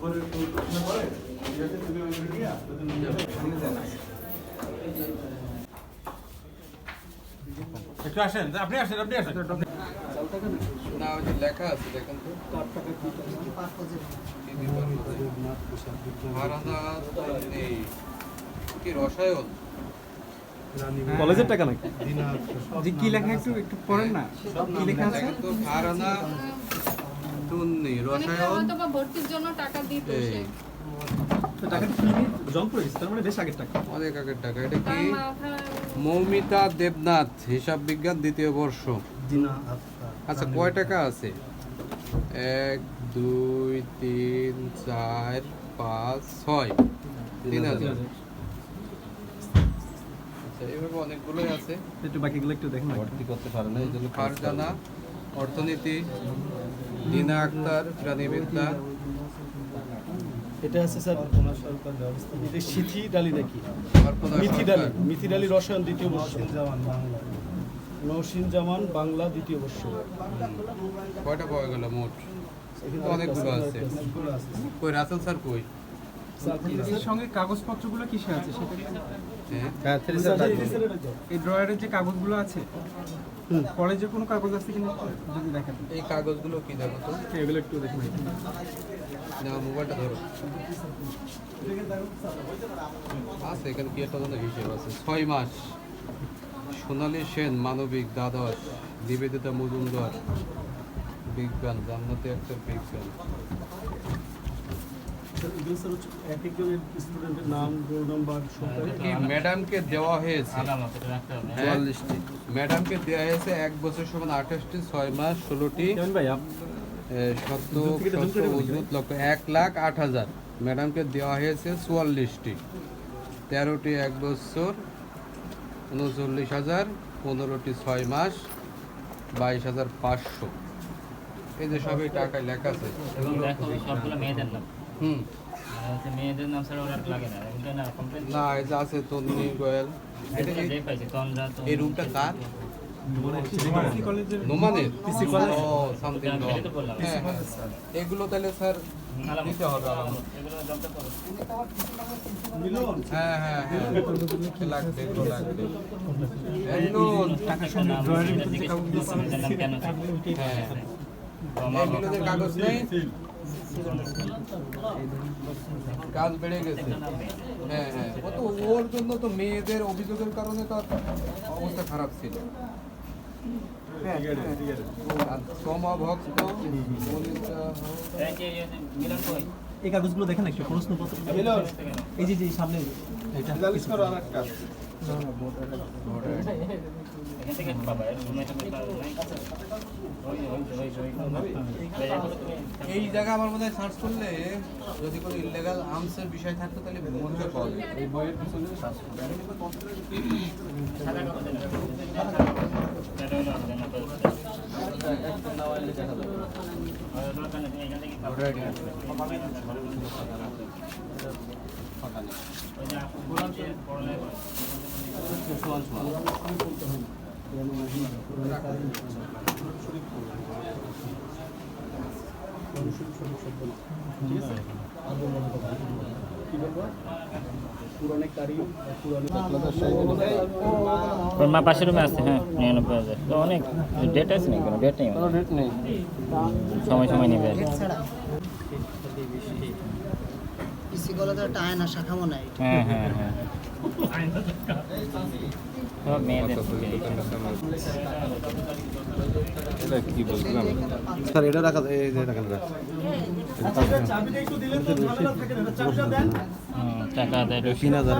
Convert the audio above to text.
উপরে একটু প্রশ্ন করে? ঠিক আছে তুমি ওইগুলো নিয়ে আসতে তুমি সামনে একটু আসেন আপনি আসেন আপনি আসেন। না ওই যে লেখা আছে দেখেন তো। হারানা নেই। কি রসায়ন? কলেজের টাকা নাকি? যে কি লেখা একটু একটু পড়েন না। কি লেখা আছে? দেখেন তো হারানা তুন্নি অনেকে রসায়ন ভর্তির জন্য টাকা মানে বেশ আগের টাকা। অনেক আগের টাকা। এটা কি? মৌমিতা দেবনাথ হিসাব বিজ্ঞান দ্বিতীয় বর্ষ। আচ্ছা কয় টাকা আছে? এক দুই তিন চার পাঁচ ছয়। তিন হাজার। আচ্ছা এইভাবে অনেকগুলোই আছে। একটু বাকিগুলো একটু দেখেন। ভর্তি করতে পারে না এই জন্য ফারজানা অর্থনীতি দিনা আক্তার প্রাণীবিদ্যা। এটা আছে স্যার এটা সিথি ডালি নাকি? মিথি সরকার। ডালি মিথি ডালি রসায়ন দ্বিতীয় বর্ষ। নৌসিন জামান বাংলা দ্বিতীয় বর্ষ। কয়টা পাওয়া গেল মোট? অনেকগুলো আছে। কই রাসেল স্যার কই? এর সঙ্গে কাগজপত্রগুলো কিসে আছে সেটা এই ড্রয়ারের যে কাগজগুলো আছে কলেজে কোনো কাগজ আছে কিনা একটু যদি দেখাতেন এই কাগজগুলো কি দেখো তো? এগুলো একটু দেখেন না মোবাইলটা ধরো। আছে এখানে কি একটা যেন হিসেব আছে। ছয় মাস। সোনালী সেন মানবিক দ্বাদশ নিবেদিতা মজুমদার বিজ্ঞান জান্নাতি একটা বিজ্ঞান। ম্যাডামকে দেওয়া হয়েছে? হ্যাঁ, ম্যাডামকে দেওয়া হয়েছে এক বছর সমান আঠাশটি ছয় মাস ষোলোটি লক্ষ্য এক লাখ আট হাজার। ম্যাডামকে দেওয়া হয়েছে চুয়াল্লিশটি। তেরোটি এক বছর উনচল্লিশ হাজার পনেরোটি ছয় মাস বাইশ হাজার পাঁচশো। এই যে সবই টাকায় লেখা আছে। হুম। মানে মেয়েদের নাম ছাড়া ওরা লাগে না এটা না কমপ্লেন না এই যে আছে তন্নি গোয়েল। এটা এই- যে পাইছে তন্দ্রা তো এই রুমটা কার? নোমানের? ও সামথিং। হ্যাঁ হ্যাঁ। এগুলো তাহলে স্যার দিতে হবে হ্যাঁ হ্যাঁ হ্যাঁ। লাগবে এগুলো লাগবে। সঙ্গে ড্রয়ারের ভিতরে? হ্যাঁ কাগজ নেই? কাজ বেড়ে গেছে হ্যাঁ হ্যাঁ ও তো ওর জন্য তো মেয়েদের অভিযোগের কারণে তো আর অবস্থা খারাপ ছিল এই কাগজগুলো দেখেন একটু প্রশ্নপত্র এই যে যে সামনে এটা এই জায়গা আমার মনে সার্চ করলে যদি কোনো ইলিগাল আর্মসের বিষয় থাকতো তাহলে মধ্যে পাওয়া যায় এই বইয়ের পিছনে সার্চ করলে মা পাশের রুমে আছে হ্যাঁ নিরানব্বই হাজার। তো অনেক ডেট আছে নাকি কোনো? ডেট নেই ডেট নেই। সময় সময় নেবে আর। পিসি কলেজের একটা আয়না শাখা মনে হয় হ্যাঁ হ্যাঁ হ্যাঁ। স্যার এটা রাখা এই যে রাখেন টাকা দেয় তিন হাজার